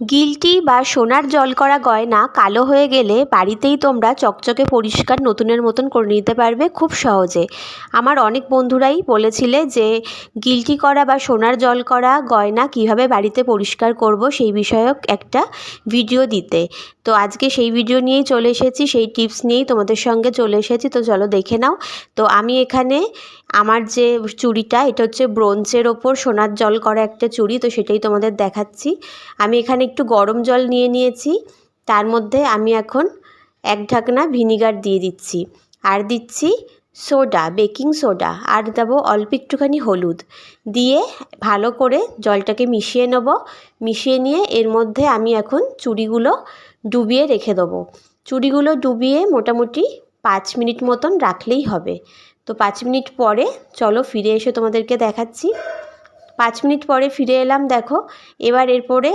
Guilty বা সোনার জল করা গয়না কালো হয়ে গেলে বাড়িতেই তোমরা চকচকে পরিষ্কার নতুনের মতন করে নিতে পারবে খুব সহজে। আমার অনেক বন্ধুরাই বলেছিলে যে গিলটি করা বা সোনার জল করা গয়না কীভাবে বাড়িতে পরিষ্কার করব সেই বিষয়ক একটা ভিডিও দিতে। তো আজকে সেই ভিডিও নিয়েই চলে এসেছি, সেই টিপস নিয়েই তোমাদের সঙ্গে চলে এসেছি, তো চলো দেখে নাও। তো আমি এখানে আমার যে চুড়িটা, এটা হচ্ছে ব্রোঞ্জের ওপর সোনার জল করা একটা চুড়ি, তো সেটাই তোমাদের দেখাচ্ছি। আমি এখানে একটু গরম জল নিয়ে নিয়েছি। তার মধ্যে আমি এখন এক ঢাকনা ভিনিগার দিয়ে দিচ্ছি। আর দিচ্ছি সোডা, বেকিং সোডা। আর দেবো অল্প একটুখানি হলুদ। দিয়ে ভালো করে জলটাকে মিশিয়ে নেব। মিশিয়ে নিয়ে এর মধ্যে আমি এখন চুড়িগুলো ডুবিয়ে রেখে দেবো। চুড়িগুলো ডুবিয়ে মোটামুটি পাঁচ মিনিট মতন রাখলেই হবে। তো পাঁচ মিনিট পরে চলো ফিরে এসে তোমাদেরকে দেখাচ্ছি। পাঁচ মিনিট পরে ফিরে এলাম, দেখো। এবার এরপরে